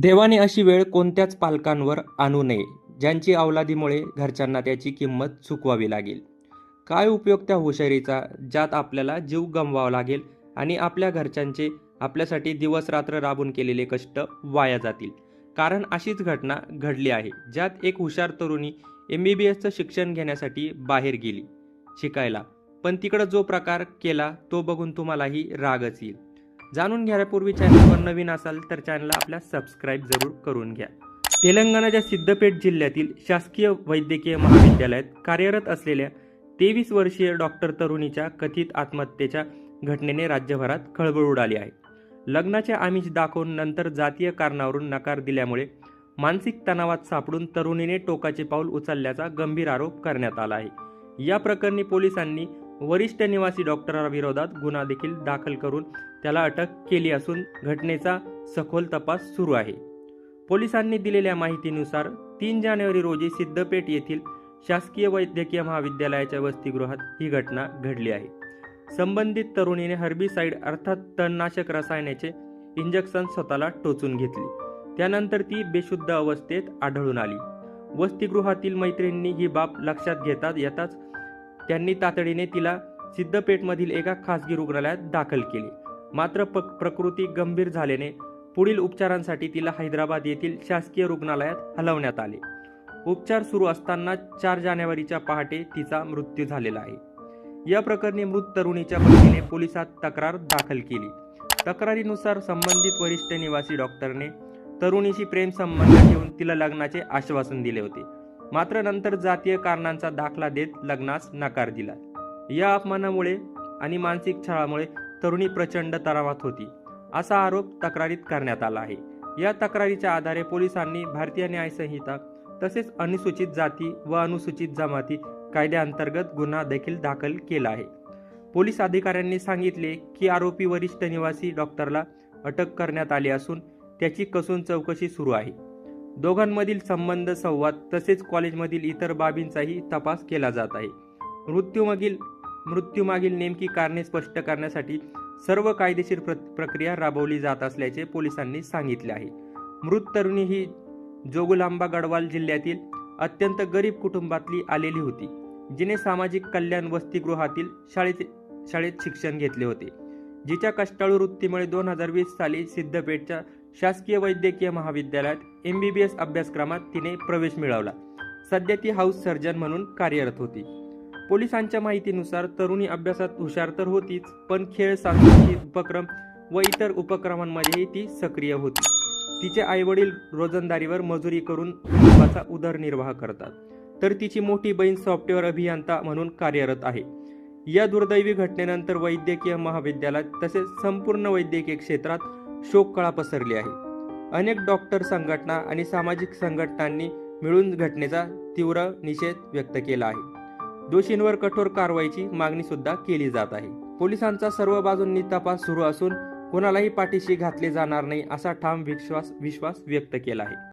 देवाने अशी वेळ कोणत्याच पालकांवर आणू नये ज्यांची अवलादीमुळे घरच्यांना त्याची किंमत चुकवावी लागेल. काय उपयोग त्या हुशारीचा ज्यात आपल्याला जीव गमवावा लागेल आणि आपल्या घरच्यांचे आपल्यासाठी दिवस रात्र राबून केलेले कष्ट वाया जातील. कारण अशीच घटना घडली आहे ज्यात एक हुशार तरुणी एम बी बी एसचं शिक्षण घेण्यासाठी बाहेर गेली शिकायला. पण तिकडं जो प्रकार केला तो बघून तुम्हालाही रागच येईल. जाणून घ्यायपूर्वी चॅनलवर नवीन असाल तर चॅनलला आपल्या सबस्क्राईब जरूर करून घ्या. तेलंगणाच्या सिद्धपेठ जिल्ह्यातील शासकीय वैद्यकीय महाविद्यालयात कार्यरत असलेल्या तेवीस वर्षीय डॉक्टर तरुणीच्या कथित आत्महत्येच्या घटनेने राज्यभरात खळबळ उडाली आहे. लग्नाचे आमिष दाखवून नंतर जातीय कारणावरून नकार दिल्यामुळे मानसिक तणावात सापडून तरुणीने टोकाचे पाऊल उचलल्याचा गंभीर आरोप करण्यात आला आहे. या प्रकरणी पोलिसांनी वरिष्ठ निवासी डॉक्टराविरोधात गुन्हा देखील दाखल करून त्याला अटक केली असून घटनेचा सखोल तपास सुरू आहे. पोलिसांनी दिलेल्या माहितीनुसार तीन जानेवारी रोजी सिद्धपेठ येथील शासकीय वैद्यकीय महाविद्यालयाच्या वसतिगृहात ही घटना घडली आहे. संबंधित तरुणीने हर्बिसाईड अर्थात तणनाशक रसायनाचे इंजेक्शन स्वतःला टोचून घेतले. त्यानंतर ती बेशुद्ध अवस्थेत आढळून आली. वसतिगृहातील मैत्रिणींनी ही बाब लक्षात घेतात येताच त्यांनी तातडीने तिला सिद्धपेठमधील एका खासगी रुग्णालयात दाखल केले. मात्र प प्रकृती गंभीर झाल्याने पुढील उपचारांसाठी तिला हैदराबाद येथील शासकीय रुग्णालयात हलवण्यात आले. उपचार सुरू असताना चार जानेवारीच्या पहाटे तिचा मृत्यू झालेला आहे. या प्रकरणी मृत तरुणीच्या पत्नीने पोलिसात तक्रार दाखल केली. तक्रारीनुसार संबंधित वरिष्ठ निवासी डॉक्टरने तरुणीशी प्रेमसंबंध ठेवून तिला लग्नाचे आश्वासन दिले होते. मात्र नंतर जातीय कारणांचा दाखला देत लग्नास नकार दिला. या अपमानामुळे आणि मानसिक छळामुळे तरुणी प्रचंड तणावात होती. असा आरोप तक्रारीत करण्यात आला आहे. या तक्रारीच्या आधारे पोलिसांनी भारतीय न्यायसंहिता तसेच अनुसूचित जाती व अनुसूचित जमाती कायद्याअंतर्गत गुन्हा देखील दाखल केला आहे. पोलीस अधिकाऱ्यांनी सांगितले की आरोपी वरिष्ठ निवासी डॉक्टरला अटक करण्यात आली असून त्याची कसून चौकशी सुरू आहे. दोघांमधील संबंध संवाद तसेच कॉलेजमधील इतर बाबींचाही तपास केला जात आहे. मृत्यूमागील मृत्यूमागील नेमकी कारणे स्पष्ट करण्यासाठी सर्व कायदेशीर प्र प्रक्रिया राबवली जात असल्याचे पोलिसांनी सांगितले आहे. मृत तरुणी ही जोगुलांबा गडवाल जिल्ह्यातील अत्यंत गरीब कुटुंबातली आलेली होती जिने सामाजिक कल्याण वसतिगृहातील शाळेत शाळेत शिक्षण घेतले होते. जिच्या कष्टाळू वृत्तीमुळे दोन हजार वीस साली सिद्धपेठच्या शासकीय वैद्यकीय महाविद्यालयात एम बी बी एस अभ्यासक्रमात तिने प्रवेश मिळवला. सध्या ती हाऊस सर्जन म्हणून कार्यरत होती. पोलिसांच्या माहितीनुसार तरुणी अभ्यासात हुशार तर होतीच पण खेळ सांस्कृतिक उपक्रम व इतर उपक्रमांमध्येही ती सक्रिय होती. तिचे आईवडील रोजंदारीवर मजुरी करून कुटुंबाचा उदरनिर्वाह करतात. तर तिची मोठी बहीण सॉफ्टवेअर अभियंता म्हणून कार्यरत आहे. या दुर्दैवी घटनेनंतर वैद्यकीय महाविद्यालयात तसेच संपूर्ण वैद्यकीय क्षेत्रात शोककळा पसरली आहे. अनेक डॉक्टर संघटना आणि सामाजिक संघटनांनी मिळून घटनेचा तीव्र निषेध व्यक्त केला आहे. दोषींवर कठोर कारवाईची मागणी सुद्धा केली जात आहे. पोलिसांचा सर्व बाजूंनी तपास सुरू असून कोणालाही पाठीशी घातले जाणार नाही असा ठाम विश्वास विश्वास व्यक्त केला आहे.